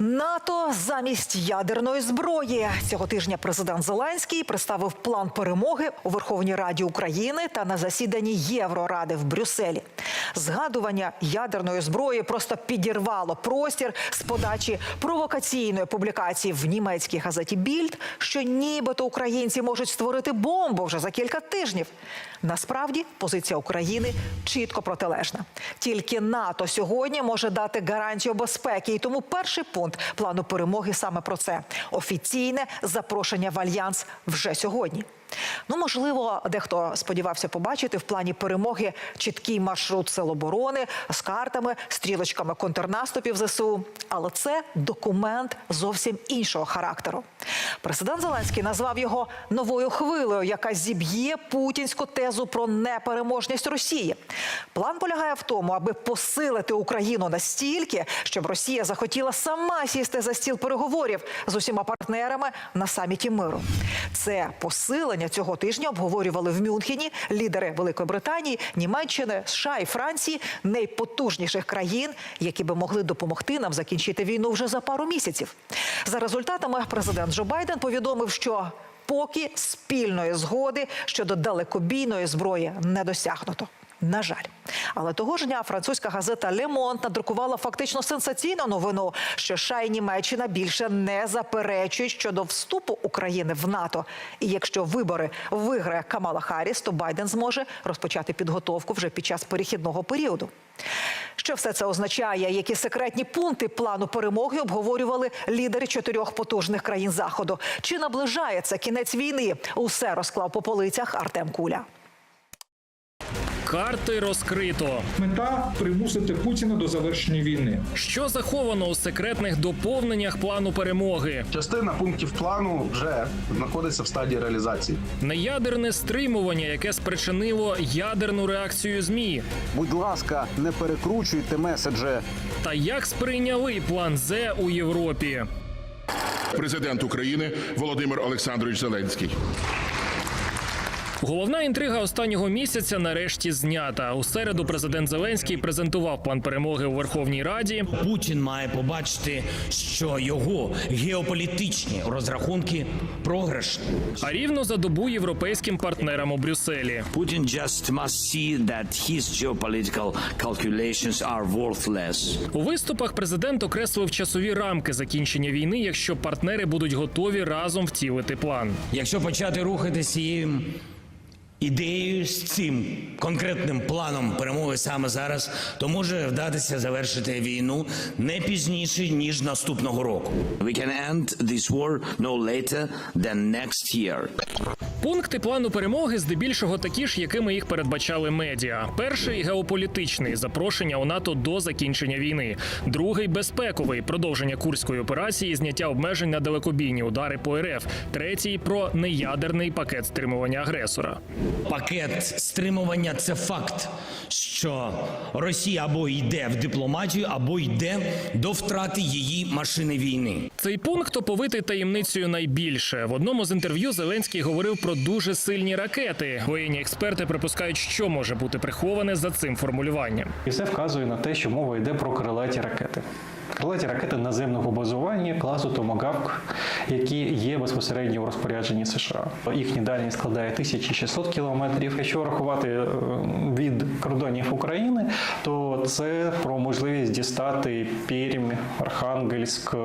НАТО замість ядерної зброї цього тижня президент Зеленський представив план перемоги у Верховній Раді України та на засіданні Євроради в Брюсселі. Згадування ядерної зброї просто підірвало простір з подачі провокаційної публікації в німецькій газеті Більд, що нібито українці можуть створити бомбу вже за кілька тижнів. Насправді позиція України чітко протилежна. Тільки НАТО сьогодні може дати гарантію безпеки. І тому перший пункт плану перемоги саме про це офіційне запрошення в альянс вже сьогодні. Ну, можливо, дехто сподівався побачити в плані перемоги чіткий маршрут сил оборони з картами, стрілочками контрнаступів ЗСУ. Але це документ зовсім іншого характеру. Президент Зеленський назвав його новою хвилею, яка зіб'є путінську тезу про непереможність Росії. План полягає в тому, аби посилити Україну настільки, щоб Росія захотіла сама сісти за стіл переговорів з усіма партнерами на саміті миру. Це посилення цього тижня обговорювали в Мюнхені лідери Великої Британії, Німеччини, США і Франції, найпотужніших країн, які би могли допомогти нам закінчити війну вже за пару місяців. За результатами президент Джо Байден повідомив, що поки спільної згоди щодо далекобійної зброї не досягнуто. На жаль, але того ж дня французька газета Monde надрукувала фактично сенсаційну новину, що США і Німеччина більше не заперечують щодо вступу України в НАТО. І якщо вибори виграє Камала Харріс, то Байден зможе розпочати підготовку вже під час перехідного періоду. Що все це означає? Які секретні пункти плану перемоги обговорювали лідери чотирьох потужних країн заходу? Чи наближається кінець війни? Усе розклав по полицях Артем Куля. Карти розкрито. Мета примусити Путіна до завершення війни. Що заховано у секретних доповненнях плану перемоги? Частина пунктів плану вже знаходиться в стадії реалізації. Неядерне стримування, яке спричинило ядерну реакцію змі. Будь ласка, не перекручуйте меседжі. Та як сприйняли план З у Європі? Президент України Володимир Олександрович Зеленський. Головна інтрига останнього місяця нарешті знята. У середу президент Зеленський презентував план перемоги у Верховній Раді. Путін має побачити, що його геополітичні розрахунки програшні. А рівно за добу європейським партнерам у Брюсселі. Putin just must see that his geopolitical calculations are worthless. У виступах президент окреслив часові рамки закінчення війни, якщо партнери будуть готові разом втілити план. Якщо почати рухатися цією ідеєю з цим конкретним планом перемоги саме зараз, то може вдатися завершити війну не пізніше ніж наступного року. We can end this war no later than next year. Пункти плану перемоги здебільшого такі ж, якими їх передбачали медіа. Перший геополітичний запрошення у НАТО до закінчення війни. Другий безпековий продовження курської операції, зняття обмежень на далекобійні удари по РФ. Третій про неядерний пакет стримування агресора. Пакет стримування це факт, що Росія або йде в дипломатію, або йде до втрати її машини війни. Цей пункт оповитий таємницею найбільше. В одному з інтерв'ю Зеленський говорив про дуже сильні ракети. Воєнні експерти припускають, що може бути приховане за цим формулюванням. І все вказує на те, що мова йде про крилаті ракети. Крилаті ракети наземного базування класу Томагавк, які є безпосередньо у розпорядженні США. Їхня дальність складає 1600 кілометрів. Якщо рахувати е, від кордонів України, то це про можливість дістати Пермь, Архангельськ, е,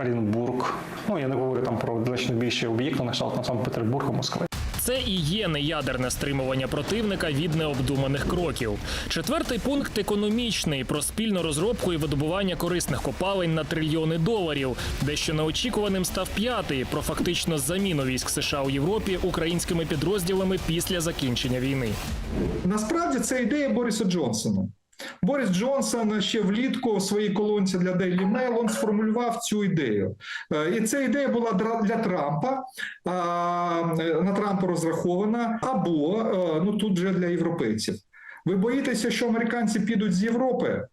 Оренбург. Ну я не говорю там про значно більші об'єкти, на кшталт Санкт-Петербурга, Москви. Це і є неядерне стримування противника від необдуманих кроків. Четвертий пункт економічний про спільну розробку і видобування корисних копалень на трильйони доларів. Дещо неочікуваним став п'ятий про фактично заміну військ США у Європі українськими підрозділами після закінчення війни. Насправді це ідея Бориса Джонсона. Борис Джонсон ще влітку в своїй колонці для Daily Mail он сформулював цю ідею. Е, І ця ідея була для Трампа, на Трампа розрахована, або е, ну тут вже для європейців. Ви боїтеся, що американці підуть з Європи?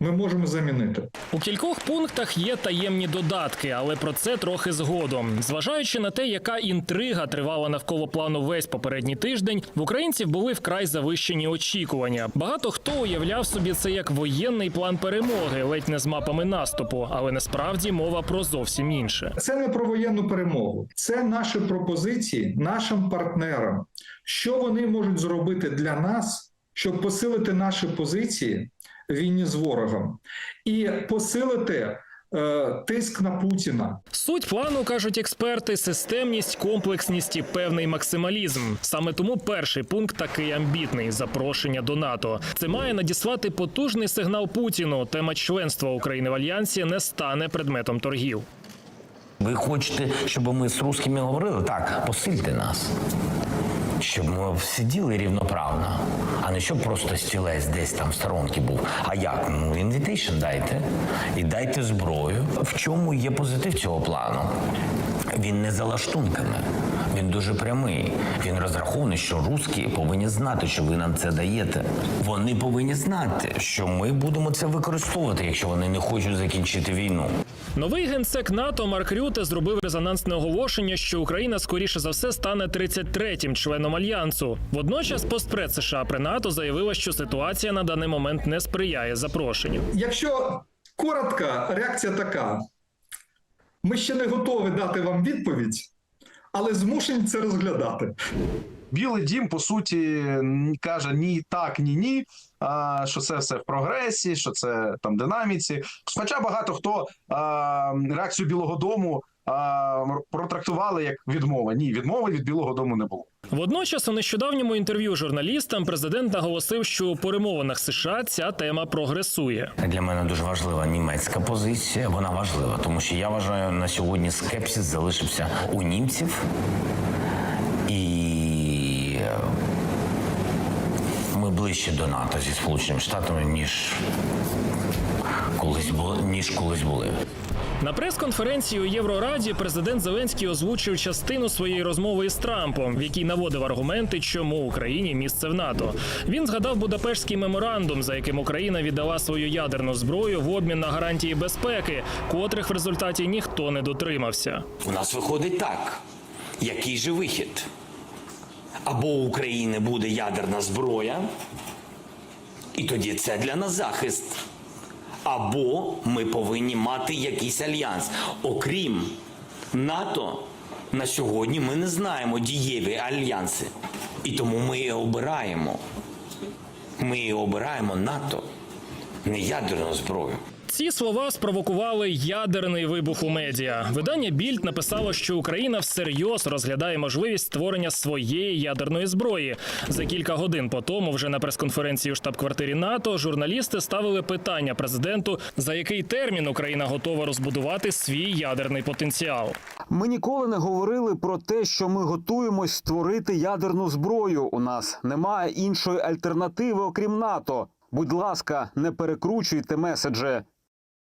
Ми можемо замінити. У кількох пунктах є таємні додатки, але про це трохи згодом. Зважаючи на те, яка інтрига тривала навколо плану весь попередній тиждень, в українців були вкрай завищені очікування. Багато хто уявляв собі це як воєнний план перемоги, ледь не з мапами наступу, але насправді мова про зовсім інше. Це не про воєнну перемогу, це наші пропозиції нашим партнерам, що вони можуть зробити для нас, щоб посилити наші позиції в війні з ворогом і посилити е, тиск на Путіна. Суть плану кажуть експерти: системність, комплексність і певний максималізм. Саме тому перший пункт такий амбітний запрошення до НАТО. Це має надіслати потужний сигнал Путіну. Тема членства України в альянсі не стане предметом торгів. Ви хочете, щоб ми з русскими говорили? Так, посильте нас. Щоб ми сиділи рівноправно, а не щоб просто стілець десь там в сторонці був. А як? Ну, інвітейшн дайте і дайте зброю. В чому є позитив цього плану? Він не за лаштунками, він дуже прямий. Він розрахований, що русські повинні знати, що ви нам це даєте. Вони повинні знати, що ми будемо це використовувати, якщо вони не хочуть закінчити війну. Новий генсек НАТО Марк Рюте зробив резонансне оголошення, що Україна скоріше за все стане 33-м членом альянсу. Водночас постпред США при НАТО заявила, що ситуація на даний момент не сприяє запрошенню. Якщо коротко, реакція така: ми ще не готові дати вам відповідь, але змушені це розглядати. Білий дім, по суті, каже ні так, ні ні. А, що це все в прогресі, що це там динаміці. Хоча багато хто а, реакцію Білого Дому а, протрактували як відмова. Ні, відмови від Білого Дому не було. Водночас у нещодавньому інтерв'ю журналістам президент наголосив, що у перемовинах США ця тема прогресує. Для мене дуже важлива німецька позиція. Вона важлива, тому що я вважаю, на сьогодні скепсис залишився у німців. І ближче до НАТО зі Сполученими Штатами, ніж колись були, ніж колись були. На прес-конференції у Єврораді президент Зеленський озвучив частину своєї розмови із Трампом, в якій наводив аргументи, чому Україні місце в НАТО. Він згадав Будапештський меморандум, за яким Україна віддала свою ядерну зброю в обмін на гарантії безпеки, котрих в результаті ніхто не дотримався. У нас виходить так. Який же вихід? Або у України буде ядерна зброя, і тоді це для нас захист. Або ми повинні мати якийсь альянс. Окрім НАТО, на сьогодні ми не знаємо дієві альянси. І тому ми і обираємо. Ми і обираємо НАТО, не ядерну зброю. Ці слова спровокували ядерний вибух у медіа. Видання Більд написало, що Україна всерйоз розглядає можливість створення своєї ядерної зброї. За кілька годин по тому, вже на прес-конференції у штаб-квартирі НАТО, журналісти ставили питання президенту, за який термін Україна готова розбудувати свій ядерний потенціал. Ми ніколи не говорили про те, що ми готуємось створити ядерну зброю. У нас немає іншої альтернативи, окрім НАТО. Будь ласка, не перекручуйте меседжі.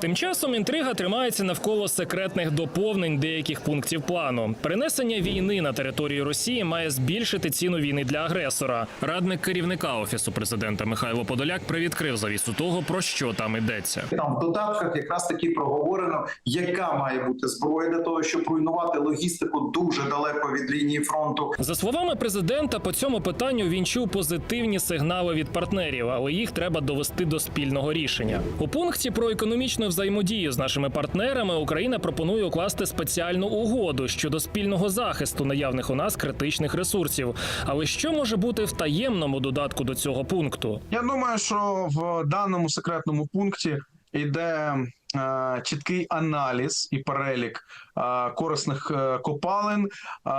Тим часом інтрига тримається навколо секретних доповнень деяких пунктів плану. Перенесення війни на територію Росії має збільшити ціну війни для агресора. Радник керівника офісу президента Михайло Подоляк привідкрив завісу того, про що там йдеться. Там в додатках якраз таки проговорено, яка має бути зброя для того, щоб руйнувати логістику дуже далеко від лінії фронту. За словами президента, по цьому питанню він чув позитивні сигнали від партнерів, але їх треба довести до спільного рішення. У пункті про економічну взаємодію з нашими партнерами Україна пропонує укласти спеціальну угоду щодо спільного захисту наявних у нас критичних ресурсів. Але що може бути в таємному додатку до цього пункту? Я думаю, що в даному секретному пункті йде чіткий аналіз і перелік е, корисних е, копалин, е,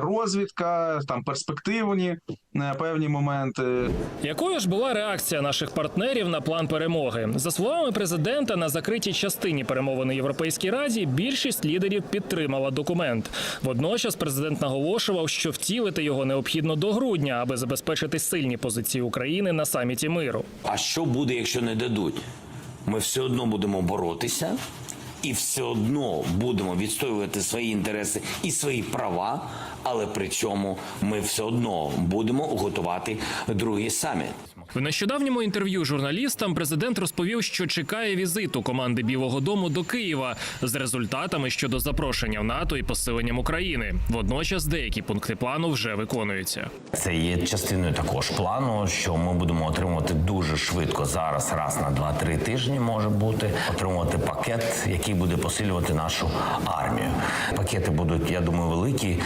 розвідка, там перспективні е, певні моменти. Якою ж була реакція наших партнерів на план перемоги? За словами президента, на закритій частині перемовин у Європейській раді більшість лідерів підтримала документ. Водночас президент наголошував, що втілити його необхідно до грудня, аби забезпечити сильні позиції України на саміті миру. А що буде, якщо не дадуть? Ми все одно будемо боротися і все одно будемо відстоювати свої інтереси і свої права, але при цьому ми все одно будемо готувати другий саміт. В нещодавньому інтерв'ю журналістам президент розповів, що чекає візиту команди Білого Дому до Києва з результатами щодо запрошення в НАТО і посиленням України. Водночас деякі пункти плану вже виконуються. Це є частиною також плану, що ми будемо отримувати дуже швидко зараз, раз на 2-3 тижні може бути отримувати пакет, який буде посилювати нашу армію. Пакети будуть, я думаю, великі.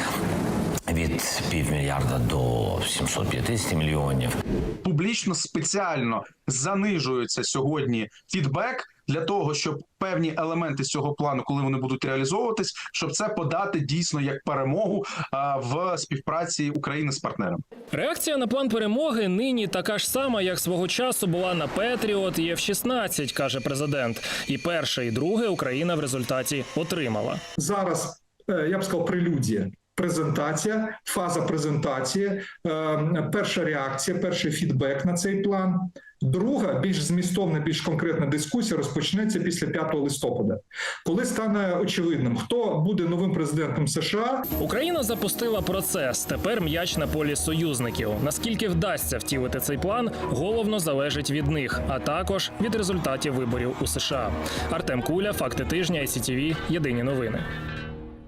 Від півмільярда до 750 мільйонів. Публічно спеціально занижується сьогодні фідбек для того, щоб певні елементи з цього плану, коли вони будуть реалізовуватись, щоб це подати дійсно як перемогу а, в співпраці України з партнером. Реакція на план перемоги нині така ж сама, як свого часу була на Петріот і F-16, каже президент. І перше, і друге Україна в результаті отримала. Зараз е, я б сказав, прелюдія. Презентація, фаза презентації, е, перша реакція, перший фідбек на цей план. Друга, більш змістовна, більш конкретна дискусія розпочнеться після 5 листопада, коли стане очевидним, хто буде новим президентом США, Україна запустила процес. Тепер м'яч на полі союзників. Наскільки вдасться втілити цей план, головно залежить від них, а також від результатів виборів у США. Артем Куля, факти тижня, ICTV, Єдині новини.